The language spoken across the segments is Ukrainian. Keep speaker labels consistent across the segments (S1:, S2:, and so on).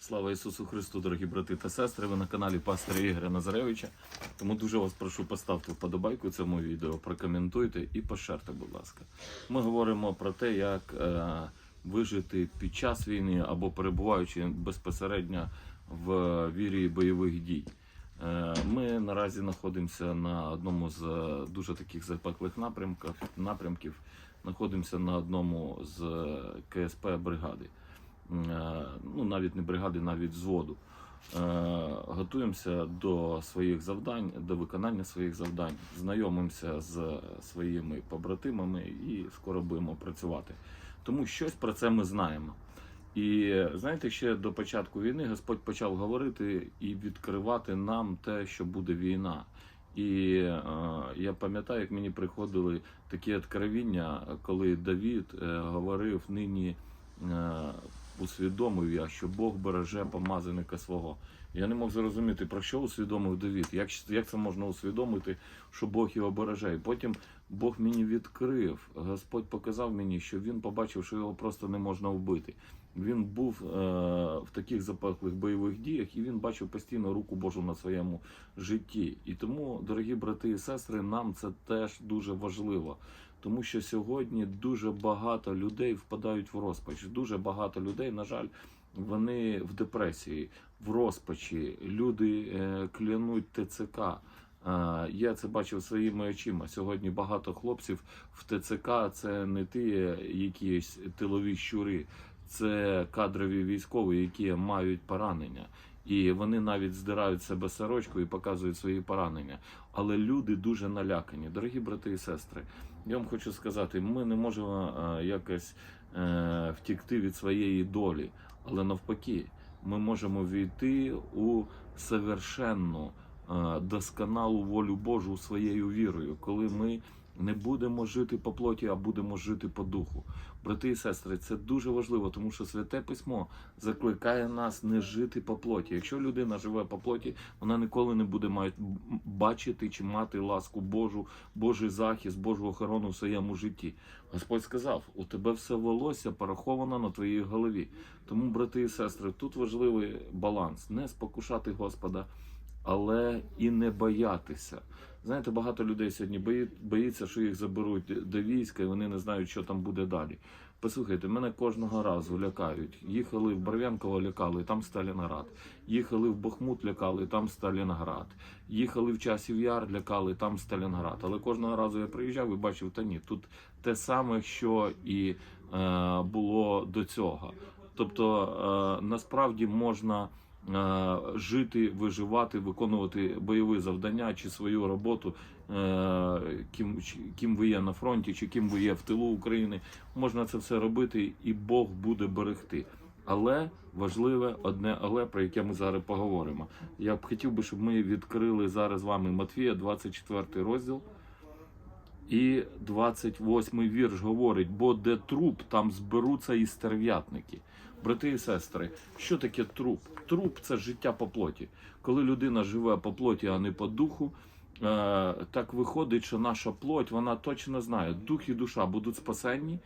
S1: Слава Ісусу Христу, дорогі брати та сестри. Ви на каналі пастора Ігоря Назаревича. Тому дуже вас прошу поставте вподобайку цьому відео, прокоментуйте і поширте, будь ласка. Ми говоримо про те, як е, вижити під час війни або перебуваючи безпосередньо в вірі бойових дій. Е, Ми наразі знаходимося на одному з е, дуже таких запеклих напрямків. напрямків. Знаходимося на одному з е, КСП бригади. Е, Ну, навіть не бригади, навіть взводу. Е, Готуємося до своїх завдань, до виконання своїх завдань, знайомимося з своїми побратимами і скоро будемо працювати. Тому щось про це ми знаємо. І знаєте, ще до початку війни Господь почав говорити і відкривати нам те, що буде війна. І е, я пам'ятаю, як мені приходили такі откровіння, коли Давід е, говорив нині. Е, усвідомив я, що Бог береже помазаника свого. Я не мог зрозуміти, про що усвідомив Давід. Як, як це можна усвідомити, що Бог його береже? Потім Бог мені відкрив, Господь показав мені, що він побачив, що його просто не можна вбити. Він був е, в таких запеклих бойових діях, і він бачив постійно руку Божу на своєму житті. І тому, дорогі брати і сестри, нам це теж дуже важливо. Тому що сьогодні дуже багато людей впадають в розпач. Дуже багато людей, на жаль, вони в депресії, в розпачі. Люди е, клянуть ТЦК. Е, я це бачив своїми очима. Сьогодні багато хлопців в ТЦК це не ті якісь тилові щури, це кадрові військові, які мають поранення. І вони навіть здирають себе сорочку і показують свої поранення. Але люди дуже налякані. Дорогі брати і сестри, я вам хочу сказати, ми не можемо е, якось е, втікти від своєї долі, але навпаки, ми можемо війти у совершенну, е, досконалу волю Божу своєю вірою, коли ми не будемо жити по плоті, а будемо жити по духу. Брати і сестри, це дуже важливо, тому що святе письмо закликає нас не жити по плоті. Якщо людина живе по плоті, вона ніколи не буде бачити чи мати ласку Божу, Божий захист, Божу охорону в своєму житті. Господь сказав: у тебе все волосся пораховано на твоїй голові. Тому, брати і сестри, тут важливий баланс: не спокушати Господа, але і не боятися. Знаєте, багато людей сьогодні бої- боїться, що їх заберуть до війська, і вони не знають, що там буде далі. Послухайте, мене кожного разу лякають. Їхали в Барв'янково, лякали, там Сталінград. Їхали в Бахмут, лякали, там Сталінград. Їхали в часів яр, лякали, там Сталінград. Але кожного разу я приїжджав і бачив, та ні, тут те саме, що і е, було до цього. Тобто е, насправді можна жити, виживати, виконувати бойові завдання чи свою роботу, е, ким, ким ви є на фронті, чи ким ви є в тилу України. Можна це все робити, і Бог буде берегти. Але важливе одне але, про яке ми зараз поговоримо. Я б хотів би, щоб ми відкрили зараз з вами Матвія, 24 розділ. І 28 вірш говорить: бо де труп, там зберуться і стерв'ятники. Брати і сестри, що таке труп? Труп це життя по плоті. Коли людина живе по плоті, а не по духу, е, так виходить, що наша плоть вона точно знає, дух і душа будуть спасенні.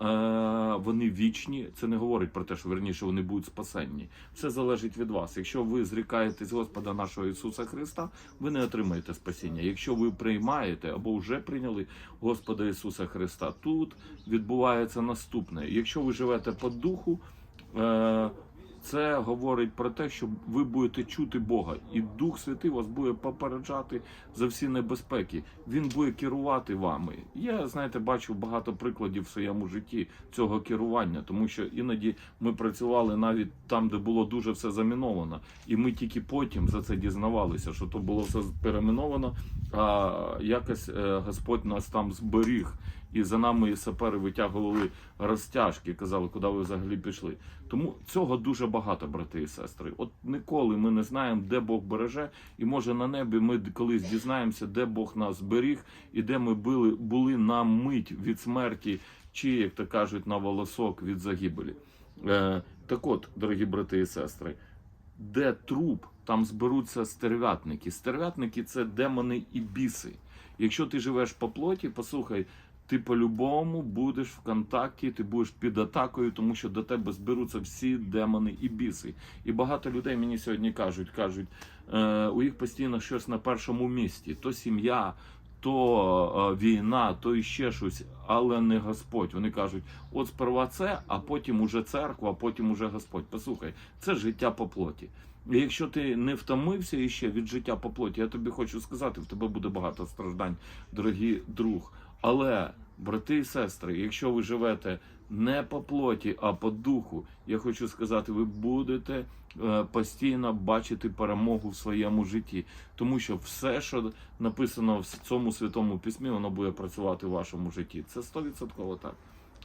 S1: Е, Вони вічні. Це не говорить про те, що верніше вони будуть спасенні. Все залежить від вас. Якщо ви зрікаєтесь Господа нашого Ісуса Христа, ви не отримаєте спасіння. Якщо ви приймаєте або вже прийняли Господа Ісуса Христа, тут відбувається наступне. Якщо ви живете по духу, е, це говорить про те, що ви будете чути Бога, і Дух Святий вас буде попереджати за всі небезпеки. Він буде керувати вами. Я знаєте, бачив багато прикладів в своєму житті цього керування, тому що іноді ми працювали навіть там, де було дуже все заміновано, і ми тільки потім за це дізнавалися, що то було все переміновано, а якось е, Господь нас там зберіг. І за нами сапери витягували розтяжки, казали, куди ви взагалі пішли. Тому цього дуже багато, брати і сестри. От ніколи ми не знаємо, де Бог береже, і може на небі ми колись дізнаємося, де Бог нас зберіг, і де ми були, були на мить від смерті, чи, як то кажуть, на волосок від загибелі. Е, так от, дорогі брати і сестри, де труп, там зберуться стерв'ятники. Стерв'ятники це демони і біси. Якщо ти живеш по плоті, послухай, ти по-любому будеш в контакті, ти будеш під атакою, тому що до тебе зберуться всі демони і біси. І багато людей мені сьогодні кажуть, кажуть, е, у їх постійно щось на першому місці: то сім'я, то е, війна, то іще щось, але не Господь. Вони кажуть, от сперва це, а потім уже церква, а потім уже Господь. Послухай, це життя по плоті. Якщо ти не втомився іще від життя по плоті, я тобі хочу сказати, в тебе буде багато страждань, дорогі друг. Але, брати і сестри, якщо ви живете не по плоті, а по духу, я хочу сказати, ви будете е, постійно бачити перемогу в своєму житті, тому що все, що написано в цьому святому письмі, воно буде працювати в вашому житті. Це 100% так.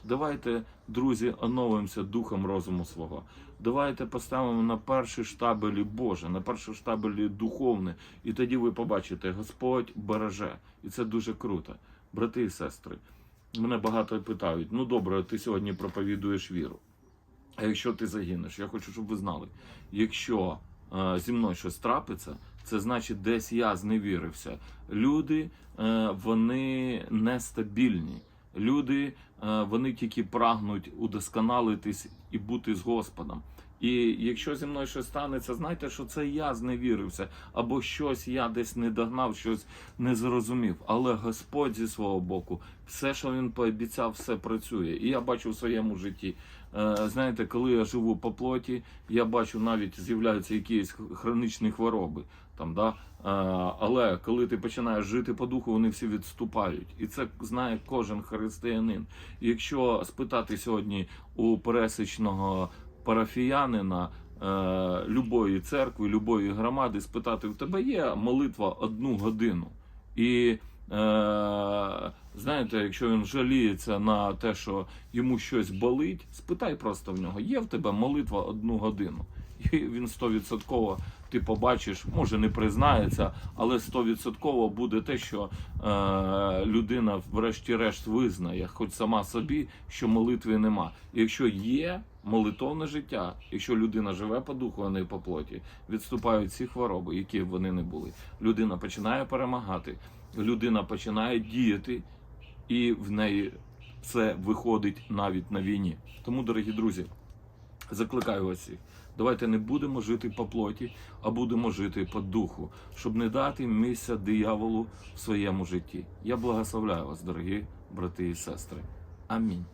S1: Давайте, друзі, оновимося духом розуму свого. Давайте поставимо на перший штабелі Боже, на перший штабелі духовне, і тоді ви побачите, Господь береже. І це дуже круто. Брати і сестри, мене багато питають: ну добре, ти сьогодні проповідуєш віру. А якщо ти загинеш, я хочу, щоб ви знали, якщо е, зі мною щось трапиться, це значить, десь я зневірився. Люди е, вони нестабільні. Люди е, вони тільки прагнуть удосконалитись і бути з Господом. І якщо зі мною щось станеться, знайте, що це я зневірився, або щось я десь не догнав, щось не зрозумів. Але Господь зі свого боку, все, що він пообіцяв, все працює. І я бачу в своєму житті. Е, знаєте, коли я живу по плоті, я бачу навіть з'являються якісь хронічні хвороби. Там, да? Е, але коли ти починаєш жити по духу, вони всі відступають. І це знає кожен християнин. Якщо спитати сьогодні у пересічного парафіянина е, любої церкви, любої громади, спитати, в тебе є молитва одну годину. І знаєте, якщо він жаліється на те, що йому щось болить, спитай просто в нього, є в тебе молитва одну годину. І він стовідсотково ти побачиш, може не признається, але стовідсотково буде те, що е, людина, врешті-решт, визнає, хоч сама собі, що молитви нема. І якщо є молитовне життя, якщо людина живе по духу, а не по плоті, відступають ці хвороби, які б вони не були. Людина починає перемагати, людина починає діяти, і в неї це виходить навіть на війні. Тому, дорогі друзі, закликаю вас всіх. Давайте не будемо жити по плоті, а будемо жити по духу, щоб не дати місця дияволу в своєму житті. Я благословляю вас, дорогі брати і сестри. Амінь.